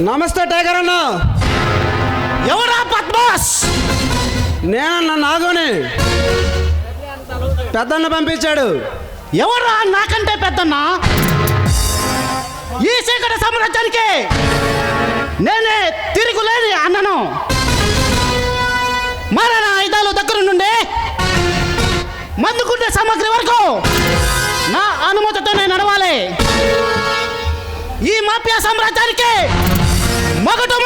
నమస్తే టైగర్ అన్న. ఎవరా పద్మాస్? నేనన్న నాగోని. పెద్దన్న పంపించాడు. ఎవరా నాకంటే పెద్దన్న? ఈ చీకటి సామ్రాజ్యానికి నేనే తిరుగులేని అన్నను. మరణ ఆయుధాలు దగ్గర నుండి మందుకుంటే సామాగ్రి వరకు నా అనుమతితోనే నడవాలి. ఈ మాఫియా సామ్రాజ్యానికి மகட்டம்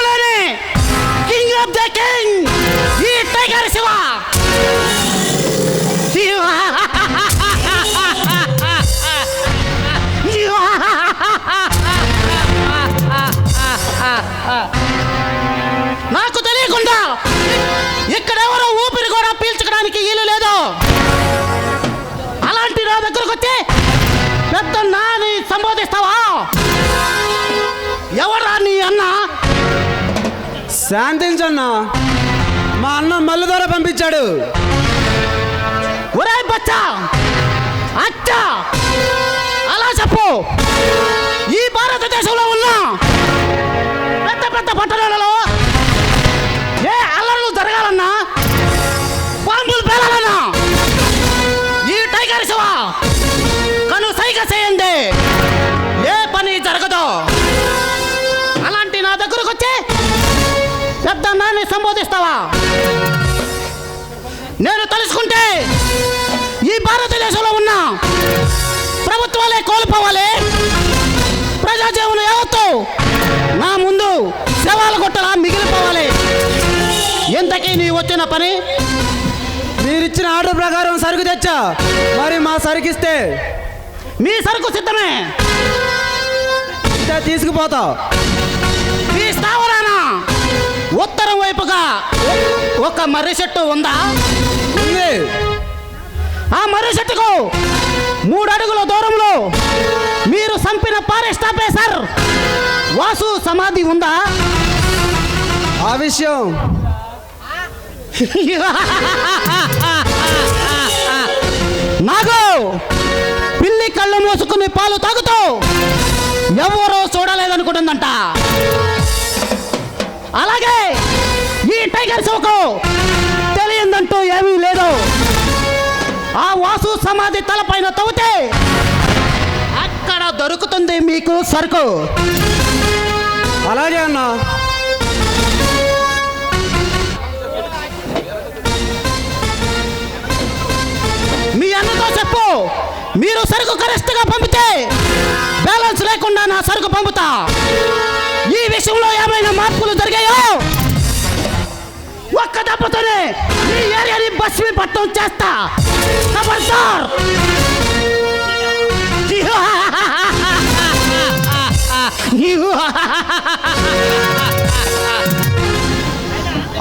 శాంతించన్న మా అన్న మల్లు ద్వారా పంపించాడు. ఒరే బచ్చా అచ్చా అలా చెప్పు. సంబోధిస్తావా? నేను తలుచుకుంటే ఈ భారతదేశంలో ఉన్న ప్రభుత్వాలే కోల్పోవాలి. ప్రజాజీవనం యావత్తు నా ముందు శవాల గుట్టలా మిగిలిపోవాలి. ఎంతకీ నీ వచ్చిన పని? మీరిచ్చిన ఆర్డర్ ప్రకారం సరుకు తెచ్చా? మరి మా సరుకిస్తే? మీ సరుకు సిద్ధమే. తీసుకుపోతావు. మీ స్థావరాన? ఉత్తరం వైపుగా ఒక మర్రి చెట్టు ఉందా? ఆ మర్రి చెట్టుకు మూడు అడుగుల దూరంలో మీరు చంపిన ఫారెస్ట్ ఆఫీసర్ వాసు సమాధి ఉందా? ఆ విషయం. నాగో పిల్లి కళ్ళు మూసుకుని పాలు తాగుతూ ఎవరో చూడలేదనుకుంటుందంట. అలాగే టైగర్ షోకు తెలియందంటూ ఏమీ లేదు. ఆ వాసు సమాధి తలపైన తవ్వితే అక్కడ దొరుకుతుంది మీకు సరుకు. అలాగే అన్న. మీ అన్నతో చెప్పు. మీరు సరుకు కరెక్ట్గా పంపితే బ్యాలెన్స్ లేకుండా నా సరుకు పంపుతా. ఈ విషయంలో ఏమైనా మార్పులు జరిగాయో? ఒక్క దెబ్బతోనే ఈ ఏరియాని బస్మి పట్టం చేస్తా. ఖబర్దార్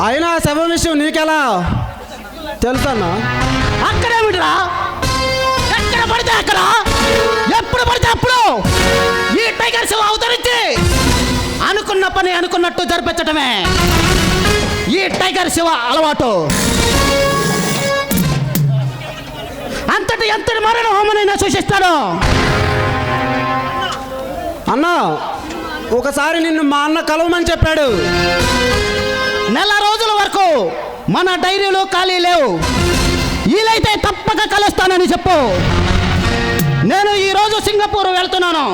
అయినా శవ విషయం నీకెలా తెలుసన్నా? అక్కడేమిటిరా ఎక్కడ పడితే అక్కడ. ఎప్పుడు పడితే అప్పుడు. ఈ టైగర్ శివ అవతరించి అనుకున్న పని అనుకున్నట్టు జరిపించటమే. ఈ టైగర్ శివ అలవాటు. అంతటి ఎంతటి మరణ హోమనైనా సూచిస్తాడు అన్న ఒకసారి నిన్ను మా అన్న కలవమని చెప్పాడు. నెల రోజుల వరకు మన డైరీలో ఖాళీ లేవు. వీలైతే తప్పక కలుస్తానని చెప్పు. నేను ఈరోజు సింగపూర్ వెళ్తున్నాను.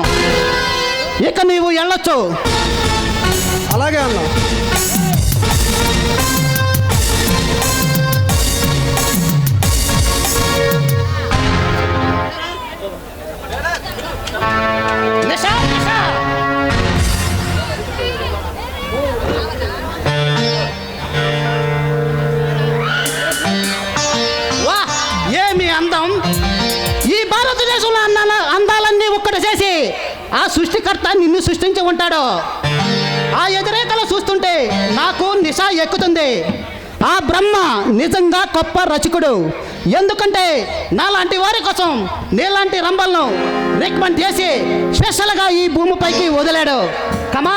ఇక నీవు వెళ్ళొచ్చు. అలాగే అన్న. ఈ భారతదేశంలో అందాల అందాలన్నీ ఒక్కటి చేసి ఆ సృష్టికర్త నిన్ను సృష్టించి ఉంటాడు. ఆ ఎదురేకలు చూస్తుంటే నాకు నిశా ఎక్కుతుంది. ఆ బ్రహ్మ నిజంగా గొప్ప రచకుడు. ఎందుకంటే నాలాంటి వారి కోసం నీలాంటి రంబలను రికమెండ్ చేసి స్పెషల్గా ఈ భూమిపైకి వదిలాడు. కమా